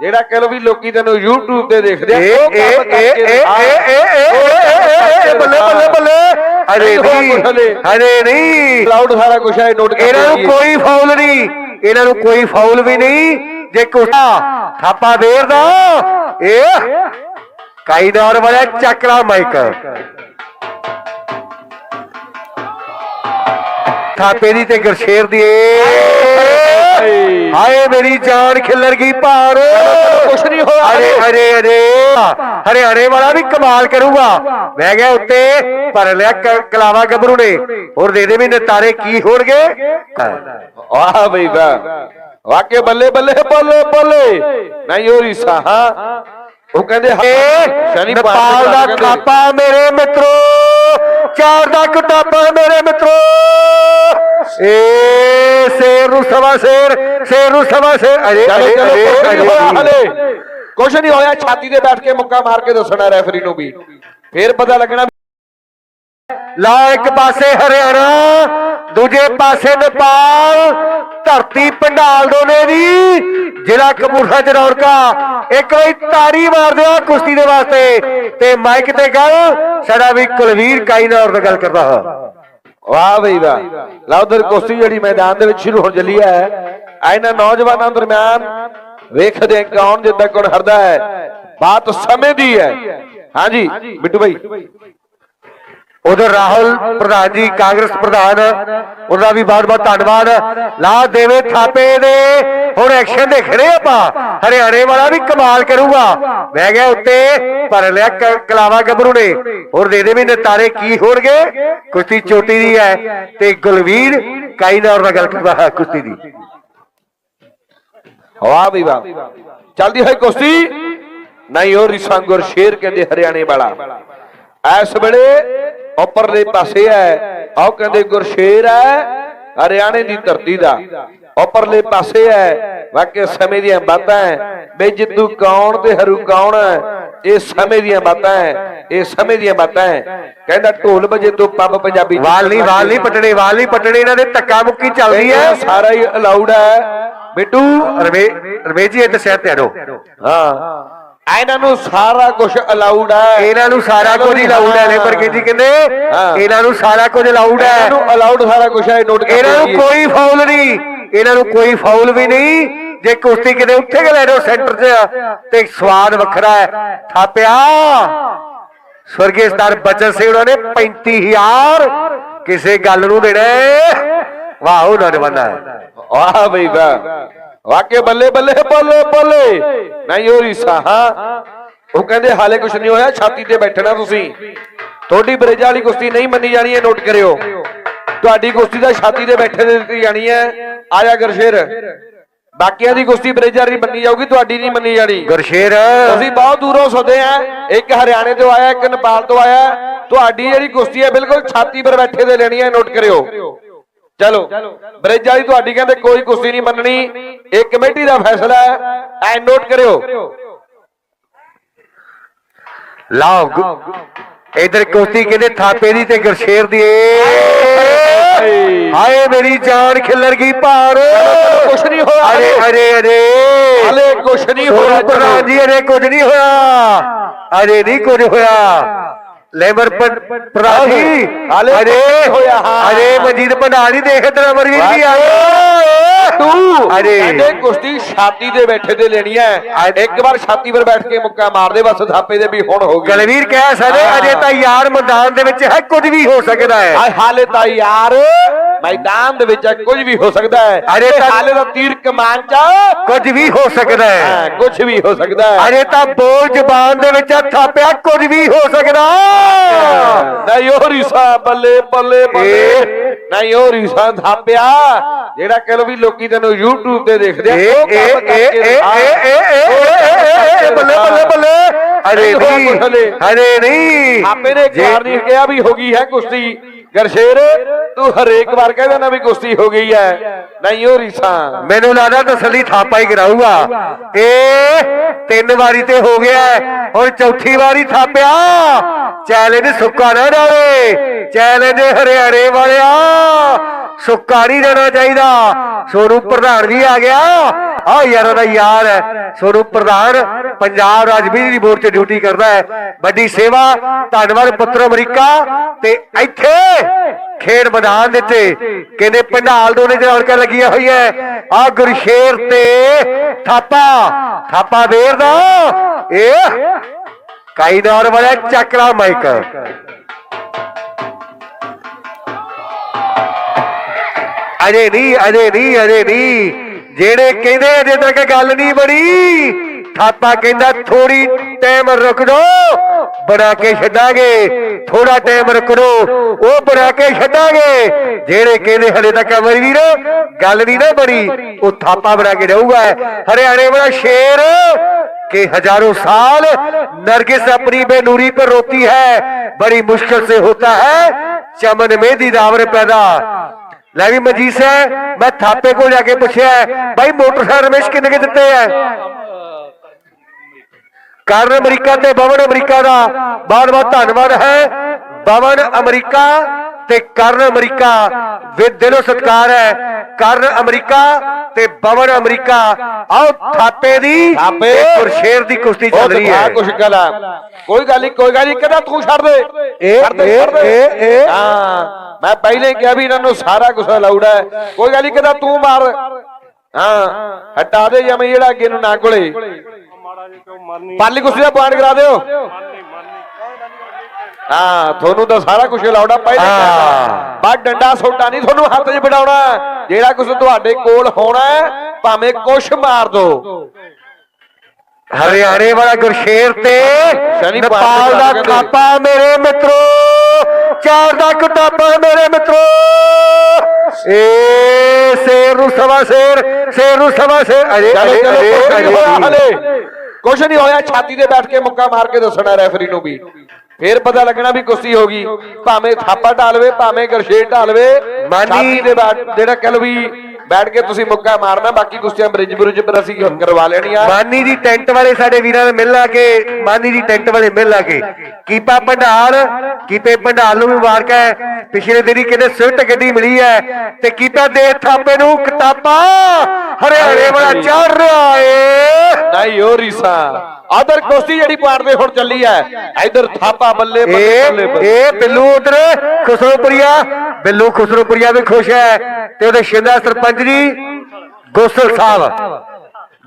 ਜਿਹੜਾ ਕਹਿ ਲੋ ਵੀ ਲੋਕੀ ਤੈਨੂੰ YouTube ਤੇ ਦੇਖਦੇ ਆ ਉਹ ਕੰਮ ਕਰਕੇ ਬੱਲੇ ਬੱਲੇ ਬੱਲੇ। ਅਰੇ ਨਹੀਂ। ਅਰੇ ਨਹੀਂ। ਕਲਾਉਡ ਸਾਰਾ ਕੁਝ ਹੈ ਨੋਟ ਇਹਨਾਂ ਨੂੰ ਕੋਈ ਫਾਉਲ ਨਹੀਂ। ਇਹਨਾਂ ਨੂੰ ਕੋਈ ਫਾਉਲ ਵੀ ਨਹੀਂ। ਜੇ ਕੁਸਾ ਥਾਪਾ ਦੇਰਦਾ ਇਹ ਕਾਈਦਾਰ ਵਾਲਾ ਚੱਕਰਾ ਮਾਈਕ ਥਾਪੇ ਦੀ ਤੇ ਗਰਸ਼ੇਰ ਦੀ ਏ। ਹਾਏ ਮੇਰੀ ਜਾਨ ਖਿੱਲਰ ਗਈ ਭਾਰ। ਕੁਛ ਨਹੀਂ ਹੋਇਆ। ਅਰੇ ਅਰੇ ਅਰੇ। ਹਰਿਆਣੇ ਵਾਲਾ ਵੀ ਕਮਾਲ ਕਰੂਗਾ। ਬਹਿ ਗਿਆ ਉੱਤੇ ਭਰ ਲਿਆ ਕਲਾਵਾ ਗੱਭਰੂ ਨੇ। ਹੋਰ ਦੇ ਦੇ ਵੀ ਨਤਾਰੇ ਕੀ ਹੋਣਗੇ? ਵਾਹ ਬਈ ਵਾਹ ਵਾਕੇ ਬੱਲੇ ਬੱਲੇ ਬੱਲੇ ਬੱਲੇ। ਨਹੀਂ ਉਹ ਰੀਸਾ ਹਾਂ। ਉਹ ਕਹਿੰਦੇ ਸ਼ਨੀ ਨੇਪਾਲ ਦਾ ਕਾਪਾ ਮੇਰੇ ਮਿੱਤਰੋ। ਚਾਰ ਦਾ ਕਟਾਪਾ ਮੇਰੇ ਮਿੱਤਰੋ। ਏ ਨੂੰ ਸਵਾ ਸ਼ੇਰ ਸ਼ੇਰ ਨੂੰ ਸਵਾ ਸ਼ੇਰ। ਅਰੇ ਚਲੋ ਅਰੇ ਚਲੋ ਕੁਛ ਨਹੀਂ ਹੋਇਆ ਅਰੇ ਹਲੇ। ਕੁਛ ਨਹੀਂ ਹੋਇਆ ਛਾਤੀ ਤੇ ਬੈਠ ਕੇ ਮੁੱਕਾ ਮਾਰ ਕੇ ਦੱਸਣਾ ਰੈਫਰੀ ਨੂੰ ਵੀ। ਫੇਰ ਪਤਾ ਲੱਗਣਾ ਲਾ ਇੱਕ ਪਾਸੇ ਹਰਿਆਣਾ ਦੂਜੇ ਪਾਸੇ ਨੇਪਾਲ ਧਰਤੀ ਪੰਡਾਲ ਦੋਨੇ ਦੀ। ਜ਼ਿਲ੍ਹਾ ਕਪੂਰਥਲਾ ਚ ਰੌਣਕਾਂ ਇੱਕ ਵਾਰੀ ਤਾੜੀ ਮਾਰ ਦਿਓ ਕੁਸ਼ਤੀ ਦੇ ਵਾਸਤੇ। ਤੇ ਮਾਈਕ ਤੇ ਗੱਲ ਸਾਡਾ ਵੀ ਕੁਲਵੀਰ ਕਾਈਨਾਰ ਨਾਲ ਗੱਲ ਕਰਦਾ ਹਾਂ। ਵਾਹ ਬਈ ਵਾਹ। ਲਓ ਉਧਰ ਕੁਸ਼ਤੀ ਜਿਹੜੀ ਮੈਦਾਨ ਦੇ ਵਿੱਚ ਸ਼ੁਰੂ ਹੋਣ ਚੱਲੀ ਹੈ। ਇਹਨਾਂ ਨੌਜਵਾਨਾਂ ਦਰਮਿਆਨ ਵੇਖਦੇ ਕੌਣ ਜਿੱਦਾਂ ਕੌਣ ਹਰਦਾ ਹੈ। ਬਾਤ ਸਮੇਂ ਦੀ ਹੈ। ਹਾਂਜੀ, ਬਿੱਟੂ ਭਾਈ ਉਧਰ ਰਾਹੁਲ ਪ੍ਰਧਾਨ ਜੀ, ਕਾਂਗਰਸ ਪ੍ਰਧਾਨ ਉਹਦਾ ਵੀ ਬਹੁਤ ਬਹੁਤ ਧੰਨਵਾਦ। ਲਾ ਦੇਵੇ ਥਾਪੇ ਦੇ, ਹੁਣ ਐਕਸ਼ਨ ਦੇਖ ਰਹੇ ਆਪਾਂ। ਹਰਿਆਣੇ ਵਾਲਾ ਵੀ ਕਮਾਲ ਕਰੂਗਾ। ਬਹਿ ਗਿਆ ਉੱਤੇ ਭਰ ਲਿਆ ਕਲਾਵਾ ਗੱਭਰੂ ਨੇ। ਹੋਰ ਦੇ ਦੇ ਵੀ ਨਤਾਰੇ ਕੀ ਹੋਣਗੇ? ਕੁਸ਼ਤੀ ਚੋਟੀ ਦੀ ਹੈ ਤੇ ਗੁਲਵੀਰ ਕਾਈਨਾਰ ਨਾਲ ਗੱਲ ਕਰਦਾ ਕੁਸ਼ਤੀ ਦੀ। ਵਾਹ ਬਈ ਵਾਹ। ਚੱਲਦੀ ਹੋਈ ਕੁਸ਼ਤੀ। ਨਹੀਂ, ਉਹ ਰਿਸਾਂਗੁਰ ਸ਼ੇਰ ਕਹਿੰਦੇ ਹਰਿਆਣੇ ਵਾਲਾ। ਇਸ ਵੇਲੇ ਉੱਪਰਲੇ ਪਾਸੇ ਹੈ। ਆਹ ਕਹਿੰਦੇ ਗੁਰਸ਼ੇਰ ਹੈ ਹਰਿਆਣੇ ਦੀ ਧਰਤੀ ਦਾ। ਉੱਪਰਲੇ ਪਾਸੇ ਹੈ। ਵਾਕਿਆ ਸਮੇਂ ਦੀਆਂ ਬਾਤਾਂ ਹੈ। ਬੇ ਜਿੱਦੂ ਕੌਣ ਤੇ ਹਰੂ ਕੌਣ ਇਹ ਸਮੇਂ ਦੀਆਂ ਬਾਤਾਂ ਹੈ। ਇਹ ਸਮੇਂ ਦੀਆਂ ਬਾਤਾਂ ਹੈ। ਕਹਿੰਦਾ ਢੋਲ ਵਜੇ ਤੋਂ ਪੱਬ ਪੰਜਾਬੀ ਵਾਲ ਨਹੀਂ ਵਾਲ ਨਹੀਂ ਪਟਣੇ ਵਾਲ ਨਹੀਂ ਪਟਣੇ ਇਹਨਾਂ ਦੇ ਧੱਕਾ ਮੁੱਕੀ ਚੱਲਦੀ ਹੈ। ਇਹ ਸਾਰਾ ਹੀ ਅਲਾਉਡ ਹੈ। ਬਿੱਟੂ ਰਵੇ ਰਵੇ ਜੀ ਇੱਧਰ ਸਿਰ ਤੇ ਹਟੋ ਹਾਂ। ਇਹਨਾਂ ਨੂੰ ਸਾਰਾ ਕੁਝ ਅਲਾਉਡ ਹੈ। ਇਹਨਾਂ ਨੂੰ ਸਾਰਾ ਕੁਝ ਹੀ ਲਾਊਡ ਹੈ ਲੇਬਰ ਜੀ ਕਹਿੰਦੇ ਹਾਂ। ਇਹਨਾਂ ਨੂੰ ਸਾਰਾ ਕੁਝ ਲਾਊਡ ਹੈ। ਇਹਨਾਂ ਨੂੰ ਅਲਾਉਡ ਸਾਰਾ ਕੁਝ ਹੈ ਨੋਟ ਕਰ ਇਹਨਾਂ ਨੂੰ। ਕੋਈ ਫਾਉਲ ਨਹੀਂ। ਇਹਨਾਂ ਨੂੰ ਕੋਈ ਫਾਉਲ ਵੀ ਨਹੀਂ। ਜੇ ਕੁਸ਼ਤੀ ਕਿਤੇ ਉੱਥੇ ਕਿ ਲੈ ਜਾਓ ਸੈਂਟਰ 'ਚ ਤੇ ਸਵਾਦ ਵੱਖਰਾ ਹੈ। ਥਾਪਿਆ। ਸਵਰਗੀ ਸਤਾਰ ਬਚਨ ਸਿੰਘ ਉਹਨਾਂ ਨੇ 35000 ਕਿਸੇ ਗੱਲ ਨੂੰ ਦੇਣਾ। ਵਾਹ ਉਹ ਨੌਜਵਾਨਾਂ ਵਾਹ ਬਈ ਵਾਹ। ਵਾਕੇ ਬੱਲੇ ਬੱਲੇ ਬੱਲੇ ਬੱਲੇ। ਨਹੀਂ ਉਹ ਰੀਸਾ ਹਾਂ। ਉਹ ਕਹਿੰਦੇ ਹਾਲੇ ਕੁਝ ਨਹੀਂ ਹੋਇਆ ਛਾਤੀ ਤੇ ਬੈਠਣਾ ਤੁਸੀਂ। ਤੁਹਾਡੀ ਬਰੇਜਾ ਵਾਲੀ ਕੁਸ਼ਤੀ ਨਹੀਂ ਮੰਨੀ ਜਾਣੀ ਹੈ ਨੋਟ ਕਰਿਓ। ਤੁਹਾਡੀ ਕੁਸ਼ਤੀ ਦਾ ਛਾਤੀ ਤੇ ਬੈਠੇ ਦੇ ਦਿੱਤੀ ਜਾਣੀ ਹੈ। ਆਇਆ ਗਰਸ਼ੇਰ। ਬਾਕੀਆਂ ਦੀ ਕੁਸ਼ਤੀ ਬਰੇਜਾ ਦੀ ਮੰਨੀ ਜਾਊਗੀ ਤੁਹਾਡੀ ਨਹੀਂ ਮੰਨੀ ਜਾਣੀ। ਗੁਰਸ਼ੇਰ। ਤੁਸੀਂ ਬਹੁਤ ਦੂਰੋਂ ਸੋਦੇ ਆ। ਇੱਕ ਹਰਿਆਣੇ ਤੋਂ ਆਇਆ ਇੱਕ ਨੇਪਾਲ ਤੋਂ ਆਇਆ। ਤੁਹਾਡੀ ਜਿਹੜੀ ਕੁਸ਼ਤੀ ਹੈ ਬਿਲਕੁਲ ਛਾਤੀ ਪਰ ਬੈਠੇ ਦੇ ਲੈਣੀ ਹੈ ਨੋਟ ਕਰਿਓ। ਚਲੋ ਬ੍ਰਿਜ ਵਾਲੀ ਤੁਹਾਡੀ ਕਹਿੰਦੇ ਕੋਈ ਕੁਸ਼ਤੀ ਨਹੀਂ ਮੰਨਣੀ। ਇਹ ਕਮੇਟੀ ਦਾ ਫੈਸਲਾ ਹੈ। ਐ ਨੋਟ ਕਰਿਓ। ਲਾਓ ਇਧਰ ਕੁਸ਼ਤੀ ਕਹਿੰਦੇ ਥਾਪੇ ਦੀ ਤੇ ਗੁਰਸ਼ੇਰ ਦੀ। ਹਾਏ ਮੇਰੀ ਜਾਨ ਖਿੱਲਰ ਗਈ ਭਾਰ। ਕੁਛ ਨਹੀਂ ਹੋਇਆ। ਅਰੇ ਅਰੇ ਅਰੇ। ਹਲੇ ਕੁਛ ਨਹੀਂ ਹੋਇਆ ਜੀ ਅਰੇ ਕੁਝ ਨਹੀਂ ਹੋਇਆ। ਅਰੇ ਨਹੀਂ ਕੁਝ ਹੋਇਆ। ਲੇਬਰ ਪ੍ਰਧਾਨ ਹਾਲੇ ਅਰੇ ਹੋਇਆ, ਹਾਂ। ਅਰੇ ਮਜੀਦ ਭੰਡਾਰੀ ਦੇਖ ਇਧਰ ਅਮਰਵੀਰ ਵੀ ਆਏ ਤੂੰ ਅਰੇ ਕਹਿੰਦੇ ਕੁਸ਼ਤੀ ਛਾਤੀ ਤੇ ਬੈਠੇ ਦੇ ਲੈਣੀ ਹੈ। ਇੱਕ ਵਾਰ ਛਾਤੀ ਪਰ ਬੈਠ ਕੇ ਮੁੱਕਾ ਮਾਰ ਦੇ ਬਸ ਥਾਪੇ ਦੇ ਵੀ ਹੁਣ ਹੋ ਗਈ ਗਲਵੀਰ ਕਹਿ ਸਕਦੇ ਅਜੇ ਤਾਂ ਯਾਰ ਮੈਦਾਨ ਦੇ ਵਿੱਚ ਹੈ ਕੁਝ ਵੀ ਹੋ ਸਕਦਾ ਹੈ। ਆ ਹਾਲੇ ਤਾਂ ਯਾਰ। ਮੈਦਾਨ ਦੇ ਵਿੱਚ ਕੁਝ ਵੀ ਹੋ ਸਕਦਾ ਹੈ। ਅਰੇ ਤਾਂ- ਹਾਲੇ ਤਾਂ ਤੀਰ ਕਮਾਨ ਚ ਕੁਝ ਵੀ ਹੋ ਸਕਦਾ ਹੈ। ਕੁਝ ਵੀ ਹੋ ਸਕਦਾ ਹੈ। ਅਜੇ ਤਾਂ ਬੋਲ ਜ਼ਬਾਨ ਦੇ ਵਿੱਚ ਥਾਪਿਆ ਕੁਝ ਵੀ ਹੋ ਸਕਦਾ। ਨਹੀਂ ਉਹ ਰੀਸਾ ਬੱਲੇ ਬੱਲੇ ਬੱਲੇ। ਨਹੀਂ ਉਹ ਰੀਸਾ ਥਾਪਿਆ। ਜਿਹੜਾ ਕਹਿ ਲੋ ਵੀ ਲੋਕੀ ਤੈਨੂੰ YouTube ਤੇ ਦੇਖਦੇ ਆ ਉਹ ਕੰਮ ਕਰਕੇ ਬੱਲੇ ਬੱਲੇ ਬੱਲੇ। ਅਰੇ ਨਹੀਂ। ਅਰੇ ਥਾਪੇ ਨੇ ਇੱਕ ਵਾਰ ਨਹੀਂ ਕਿਹਾ ਵੀ ਹੋ ਗਈ ਹੈ ਕੁਸ਼ਤੀ। ਗਰਸ਼ੇਰ ਤੂੰ ਹਰੇਕ ਵਾਰ ਕਹਿੰਦਾ ਨਾ ਵੀ ਕੁਸ਼ਤੀ ਹੋ ਗਈ ਹੈ ਨਹੀਂ ਉਹ ਰੀਸਾ ਮੈਨੂੰ ਲੱਗਦਾ ਤਸੱਲੀ ਥਾਪਾ ਹੀ ਕਰਾਊਗਾ। ਇਹ ਤਿੰਨ ਵਾਰੀ ਤੇ ਹੋ ਗਿਆ ਹੁਣ ਚੌਥੀ ਵਾਰੀ ਥਾਪਿਆ। ਚੈਲੰਜ ਸੁੱਕਾ ਨਾ ਜਾਵੇ ਚੈਲੰਜ ਹਰਿਆਣੇ ਵਾਲਿਆ। ਸੁੱਕਾ ਨਹੀਂ ਦੇਣਾ ਚਾਹੀਦਾ। ਸੋਨੂੰ ਪ੍ਰਧਾਨ ਵੀ ਆ ਗਿਆ। ਆ ਯਾਰਾਂ ਦਾ ਯਾਰ ਹੈ ਸੋਨੂੰ ਪ੍ਰਧਾਨ ਪੰਜਾਬ ਰਾਜ ਬਿਜਲੀ ਬੋਰਡ 'ਚ ਡਿਊਟੀ ਕਰਦਾ ਹੈ ਵੱਡੀ ਸੇਵਾ, ਧੰਨਵਾਦ ਪੁੱਤਰ ਅਮਰੀਕਾ। ਤੇ ਇੱਥੇ ਖੇਡ ਮੈਦਾਨ ਦਿੱਤੇ ਕਹਿੰਦੇ ਪੰਡਾਲ ਦੋਨੇ ਚ ਰੌਣਕਾਂ ਲੱਗੀਆਂ ਹੋਈਆਂ। ਆ ਗੁਰਸ਼ੇਰ ਤੇ ਥਾਪਾ। ਥਾਪਾ ਦੇਰ ਦਾ। ਇਹ ਕਾਈ ਵਾਲਾ ਚੱਕਰਾ ਮਾਈਕ। ਅਜੇ ਨਹੀਂ ਅਜੇ ਨਹੀਂ ਅਜੇ ਨਹੀਂ। ਜਿਹੜੇ ਕਹਿੰਦੇ ਅਜੇ ਤੱਕ ਗੱਲ ਨਹੀਂ ਬਣੀ। ਥਾਪਾ ਕਹਿੰਦਾ ਥੋੜੀ ਟਾਈਮ ਰੁਕ ਜਾਓ। ਬਣਾ ਕੇ ਛੱਡਾਂਗੇ ਥੋੜਾ ਟਾਈਮ ਰੁਕ ਜਾਓ ਉਹ ਬਣਾ ਕੇ ਛੱਡਾਂਗੇ ਜਿਹੜੇ ਕਹਿੰਦੇ ਹਲੇ ਤੱਕ ਅਮਰ ਵੀਰ ਗੱਲ ਨਹੀਂ ਨਾ ਬਣੀ ਉਹ ਥਾਪਾ ਬਣਾ ਕੇ ਰਹੂਗਾ ਹਰਿਆਣੇ ਵਾਲਾ ਸ਼ੇਰ कि हजारों साल नरगिस अपनी बेनूरी पर रोती है बड़ी मुश्किल से होता है चमन में दीदावर पैदा ਲੈ ਵੀ ਮਜੀਦ ਹੈ ਮੈਂ ਥਾਪੇ ਕੋਲ ਜਾ ਕੇ ਪੁੱਛਿਆ ਭਾਈ ਮੋਟਰਸਾਈਕਲ ਰਮੇਸ਼ ਕਿੰਨੇ ਕੇ ਦਿੱਤੇ ਐ ਕਰਨ ਅਮਰੀਕਾ ਤੇ ਬਵਨ ਅਮਰੀਕਾ ਦਾ। ਬਹੁਤ ਬਹੁਤ ਧੰਨਵਾਦ ਹੈ। ਬਵਨ ਅਮਰੀਕਾ ਤੇ ਕਰਨ ਅਮਰੀਕਾ ਵਿਦ ਦਿਲੋਂ ਸਤਿਕਾਰ ਹੈ। ਕਰਨ ਅਮਰੀਕਾ ਤੇ ਬਵਨ ਅਮਰੀਕਾ। ਆਓ ਥਾਪੇ ਦੀ ਥਾਪੇ। ਤੇ ਗੁਰਸ਼ੇਰ ਦੀ ਕੁਸ਼ਤੀ ਚੱਲ ਰਹੀ ਹੈ। ਕੁਛ ਗੱਲਾਂ ਕੋਈ ਗੱਲ ਨਹੀਂ ਕੋਈ ਗੱਲ ਨਹੀਂ ਕਹਿੰਦਾ ਤੂੰ ਛੱਡ ਦੇ। ਇਹ-। ਇਹ- ਇਹ- ਹਾਂ ਮੈਂ ਪਹਿਲੇ ਕਿਹਾ ਵੀ ਇਹਨਾਂ ਨੂੰ ਸਾਰਾ ਕੁਝ ਅਲਾਉਡ ਹੈ। ਕੋਈ ਗੱਲ ਨਹੀਂ ਕਹਿੰਦਾ ਤੂੰ ਮਾਰ। ਹਾਂ ਹਟਾ ਦੇ ਜਮੇ ਜਿਹੜਾ ਅੱਗੇ ਨੂੰ ਨਾ ਕੋਲੇ। ਪਾਲੀ ਕੁਸ਼ਤੀ ਦਾ ਪੁਆਇੰਟ ਕਰਾ ਦਿਓ। ਹਾਂ ਤੁਹਾਨੂੰ ਤਾਂ ਸਾਰਾ ਕੁਝ ਆ ਪਹਿਲੇ। ਬਾ ਡੰਡਾ ਸੋਟਾ ਨਹੀਂ ਤੁਹਾਨੂੰ ਹੱਥ 'ਚ ਫੜਾਉਣਾ ਜਿਹੜਾ ਕੁਝ ਤੁਹਾਡੇ ਕੋਲ ਹੋਣਾ ਹੈ, ਭਾਵੇਂ ਕੁਛ ਮਾਰ ਦੋ। ਹਰਿਆਣੇ ਵਾਲਾ ਗੁਰਸ਼ੇਰ ਤੇ ਨੇਪਾਲ ਦਾ। ਕਾਪਾ ਮੇਰੇ ਮਿੱਤਰੋ। ਚਾਰ ਦਾ ਕਿਤਾਬਾ ਮੇਰੇ ਮਿੱਤਰੋ। ਏ ਸ਼ੇਰ ਨੂੰ ਸਵਾ ਸ਼ੇਰ ਸ਼ੇਰ ਨੂੰ ਸਵਾ ਸ਼ੇਰ। ਅਰੇ ਅਰੇ ਕੁਛ ਨਹੀਂ ਹੋਇਆ ਅਰੇ ਹਲੇ। ਕੁਛ ਨਹੀਂ ਹੋਇਆ ਛਾਤੀ ਤੇ ਬੈਠ ਕੇ ਮੁੱਕਾ ਮਾਰ ਕੇ ਦੱਸਣਾ ਰੈਫਰੀ ਨੂੰ ਵੀ। ਫੇਰ ਪਤਾ ਲੱਗਣਾ ਵੀ ਕੁਸ਼ਤੀ ਹੋ ਗਈ। ਭਾਵੇਂ ਥਾਪਾ ਢਾਲਵੇ ਭਾਵੇਂ ਗਰਸ਼ੇਰ ਢਾਲਵੇ ਮਾਨੀ- ਦੇ ਬੈਠ ਜਿਹੜਾ ਕਹਿ ਲਓ ਵੀ ਬੈਠ ਕੇ ਤੁਸੀਂ ਮੁੱਕਾ ਮਾਰਨਾ ਬਾਕੀ ਕੁਸ਼ਤੀਆਂ ਬ੍ਰਿਜ ਬ੍ਰਿਜ ਪਰ ਅਸੀਂ ਕਰਵਾ ਲੈਣੀਆਂ। ਮਾਨੀ ਦੀ ਟੈਂਟ ਵਾਲੇ ਸਾਡੇ ਵੀਰਾਂ ਨੇ ਮਿਲ ਲਾ ਕੇ ਮਾਨੀ ਦੀ ਟੈਂਟ ਵਾਲੇ ਮਿਲ ਲਾ ਕੇ। ਕੀਪਾ ਭੰਡਾਰ ਕੀਪੇ ਭੰਡਾਰ ਨੂੰ ਵੀ ਮੁਬਾਰਕ ਹੈ। ਪਿਛਲੇ ਦਿਨੀ ਕਿਤੇ ਸਵਿਫਟ ਗੱਡੀ ਮਿਲੀ ਹੈ ਤੇ ਕੀਪਾ ਦੇ ਥਾਪੇ ਨੂੰ ਕਿਤਾਬਾ ਹਰਿਆਣੇ ਵਾਲਾ ਚੜ ਰਿਹਾ ਏ ਨਹੀਂ ਉਹ ਰੀਸਾ। ਆਦਰ ਕੁਸ਼ਤੀ ਜਿਹੜੀ ਪਾੜ ਦੇ ਹੁਣ ਚੱਲੀ ਹੈ। ਇਧਰ ਥਾਪਾ ਬੱਲੇ ਬੱਲੇ ਬੱਲੇ ਇਹ ਬੱਲੇ ਉਧਰ ਖੁਸਰੋਪੁਰੀਆ। ਬਿੱਲੂ ਖੁਸਰੋਪੁਰੀਆ ਵੀ ਖੁਸ਼ ਹੈ ਤੇ ਉਹਦੇ ਸ਼ਿੰਦਾ ਸਰਪੰਚ ਜੀ ਗੋਸਲ ਸਾਹਿਬ।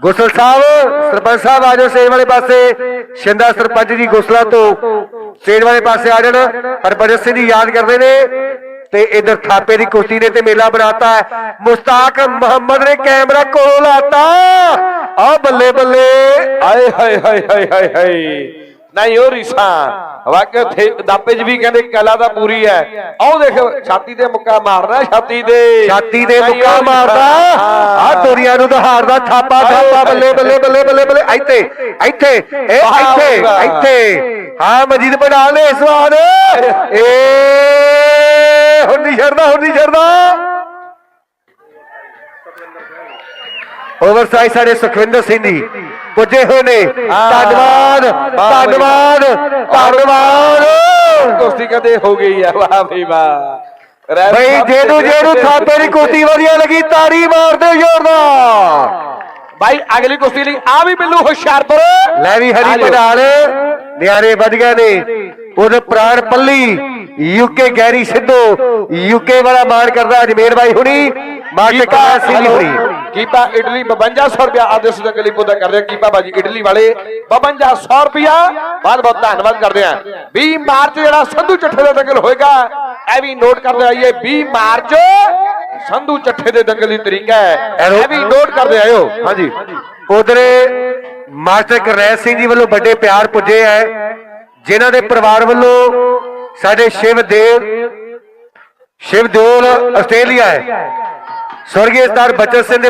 ਗੋਸਲ ਸਾਹਿਬ ਸਰਪੰਚ ਸਾਹਿਬ ਆ ਜਾਓ ਸੇਜ ਵਾਲੇ ਪਾਸੇ। ਸ਼ਿੰਦਾ ਸਰਪੰਚ ਜੀ ਗੋਸਲਾ ਤੋਂ ਸੇਜ ਵਾਲੇ ਪਾਸੇ ਆ ਜਾਣ। ਹਰਭਜਨ ਸਿੰਘ ਜੀ ਯਾਦ ਕਰਦੇ ਨੇ ਤੇ ਇਧਰ ਥਾਪੇ ਦੀ ਕੁਸ਼ਤੀ ਨੇ ਤੇ ਮੇਲਾ ਬਣਾਤਾ ਮੁਸਤਾਕ ਮੁਹੰਮਦ ਨੇ ਕੈਮਰਾ ਕੋਲ ਲਾਤਾ ਆ ਬੱਲੇ ਬੱਲੇ। ਆਏ ਹਾਏ ਹਾਏ ਹਾਏ ਹਾਏ ਹਾਏ। ਨਹੀਂ ਉਹ ਰੀਸਾ। ਵਾਕਿਆ ਥੇ ਦਾਪੇ 'ਚ ਵੀ ਕਹਿੰਦੇ ਕਲਾ ਦਾ ਪੂਰੀ ਹੈ। ਆਹ ਦੇਖ ਛਾਤੀ ਤੇ ਮੁੱਕਾ ਮਾਰਨਾ ਛਾਤੀ ਤੇ। ਛਾਤੀ ਦੇ ਨਹੀਂ, ਮੁੱਕਾ। ਮਾਰਦਾ। ਆ। ਦੁਨੀਆ ਨੂੰ ਦਹਾੜਦਾ ਥਾਪਾ ਥਾਪਾ ਬੱਲੇ ਬੱਲੇ ਬੱਲੇ ਬੱਲੇ ਬੱਲੇ। ਇੱਥੇ ਇੱਥੇ ਇਹ ਇੱਥੇ। ਇੱਥੇ। ਹਾਂ ਮਜੀਦ ਬਣਾ ਲੈ ਸਵਾਦ ਏ ਹੁਣ ਨਹੀਂ ਛੱਡਦਾ ਹੁਣ ਨਹੀਂ ਛੱਡਦਾ। ਓਵਰਸਾਈਜ਼ ਸਾਡੇ ਸੁਖਵਿੰਦਰ ਸਿੰਘ ਜੀ ਪੁੱਜੇ ਹੋਏ ਨੇ। ਧੰਨਵਾਦ ਧੰਨਵਾਦ ਧੰਨਵਾਦ। ਕੁਸ਼ਤੀ ਕਦੇ ਹੋ ਗਈ ਹੈ ਵਾਹ ਬਈ ਵਾਹ। ਬਈ ਜਿਹਨੂੰ ਜਿਹਨੂੰ ਥਾਪੇ ਦੀ ਕੁਸ਼ਤੀ ਵਧੀਆ ਲੱਗੀ ਤਾੜੀ ਮਾਰ ਦਿਓ ਜ਼ੋਰਦਾਰ ਬਾਈ ਅਗਲੀ ਕੁਸ਼ਤੀ ਲਈ ਆ ਵੀ ਬਿੱਲੂ ਹੁਸ਼ਿਆਰਪੁਰ। ਲੈ ਵੀ ਆ ਹਰੀ। ਪਟਾਲ ਨਿਆਰੇ ਵੱਧ ਗਏ ਨੇ। ਉਹਦੇ ਪ੍ਰਾਣ ਪੱਲੀ ਯੂਕੇ ਗੈਰੀ ਸਿੱਧੂ। ਯੂਕੇ ਵਾਲਾ ਮਾਣ ਕਰਦਾ ਅਜਮੇਰ ਬਾਈ ਹੁਣੀ। ਕਮਾਲ ਸਿੰਘ ਹੈਲੋ, ਹੁਣੀ। ਕੀਪਾ ਇਟਲੀ 5200 ਰੁਪਿਆ ਆਦੇ ਸੁਦਾ ਕਲਿੱਪ ਉਹਦਾ ਕਰ ਰਿਹਾ ਕੀਪਾ ਬਾਜੀ ਇਟਲੀ ਵਾਲੇ 5200 ਰੁਪਿਆ ਬਹੁਤ ਬਹੁਤ ਧੰਨਵਾਦ ਕਰਦੇ ਆ। 20 ਮਾਰਚ ਜਿਹੜਾ ਸੰਧੂ ਚੱਠੇ ਦਾ ਦੰਗਲ ਹੋਏਗਾ ਇਹ ਵੀ ਨੋਟ ਕਰਦੇ ਆਈਏ। 20 ਮਾਰਚ ਸੰਧੂ ਚੱਠੇ ਦੇ ਦੰਗਲ ਦੀ ਤਰੀਕਾ ਹੈ। ਇਹ ਵੀ ਨੋਟ ਕਰਦੇ ਆਇਓ। ਹਾਂਜੀ। ਉਧਰੇ ਮਾਸਟਰ ਕਰਨੈਲ ਸਿੰਘ ਜੀ ਵੱਲੋਂ ਵੱਡੇ ਪਿਆਰ ਪੁੱਜੇ ਐ ਜਿਨ੍ਹਾਂ ਦੇ ਪਰਿਵਾਰ ਵੱਲੋਂ ਸਾਡੇ ਸ਼ਿਵ ਦੇਵ ਸ਼ਿਵ ਦਿਓਲ ਆਸਟ੍ਰੇਲੀਆ ਹੈ। ਸਵਰਗੀ ਸਤਾਰ ਬਚਨ ਸਿੰਘ ਦੇ